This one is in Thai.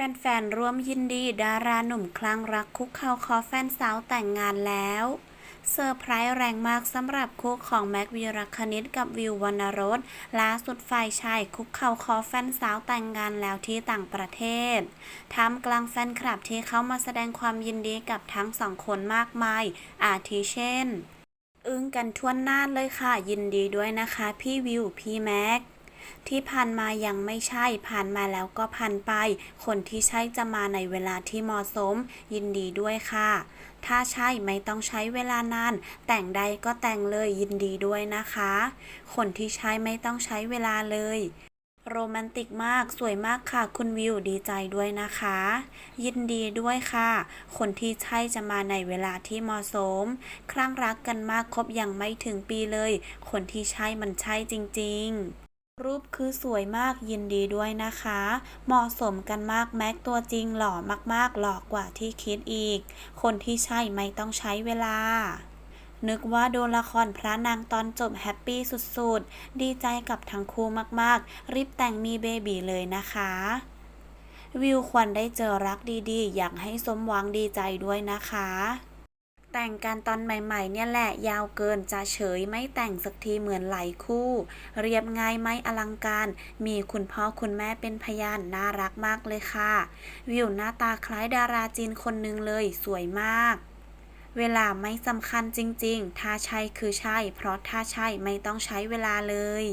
แฟนๆ ร่วมยินดีดาราหนุ่มคลั่งรักคุกเข่าขอแฟนสาวแต่งงานแล้ว เซอร์ไพรส์แรงมากสำหรับคู่ของแม็กวีรคณิตกับวิววรรณรสล่าสุดฝ่ายชายคุกเข่าขอแฟนสาวแต่งงานแล้วที่ต่างประเทศท่ามกลางแฟนคลับที่เข้ามาแสดงความยินดีกับทั้งสองคนมากมาย อาทิเช่น อึ้งกันทั่วหน้าเลยค่ะยินดีด้วยนะคะ พี่วิวพี่แม็ก ที่ผ่านมายังไม่ใช่ผ่านมาแล้วก็ผ่านไป คนที่ใช่จะมาในเวลาที่เหมาะสม ยินดีด้วยค่ะ ถ้าใช่ไม่ต้องใช้เวลานาน แต่งใดก็แต่งเลยยินดีด้วยนะคะ คนที่ใช่ไม่ต้องใช้เวลาเลยโรแมนติกมากสวยมากค่ะ คุณวิวดีใจด้วยนะคะ ยินดีด้วยค่ะ คนที่ใช่จะมาในเวลาที่เหมาะสมครั้งรักกันมากคบยังไม่ถึงปีเลย คนที่ใช่มันใช่จริง ๆ รูปคือสวยมากยินดีด้วยนะคะ เหมาะสมกันมากแม็กตัวจริงหล่อมากๆ หล่อกว่าที่คิดอีก คนที่ใช่ไม่ต้องใช้เวลา นึกว่าดูละครพระนางตอนจบแฮปปี้สุดๆ ดีใจกับทั้งคู่มากๆ รีบแต่งมีเบบีเลยนะคะวิวควรได้เจอรักดีๆ อยากให้สมหวังดีใจด้วยนะคะ แต่งกันตอนใหม่ๆ เนี่ยแหละยาวเกินจะเฉยไม่แต่งสักทีเหมือนหลายคู่ เรียบง่ายไม่อลังการ มีคุณพ่อคุณแม่เป็นพยานน่ารักมากเลยค่ะ วิวหน้าตาคล้ายดาราจีนคนหนึ่งเลยสวยมาก เวลาไม่สำคัญจริงๆ ถ้าใช่คือใช่ เพราะถ้าใช่ไม่ต้องใช้เวลาเลย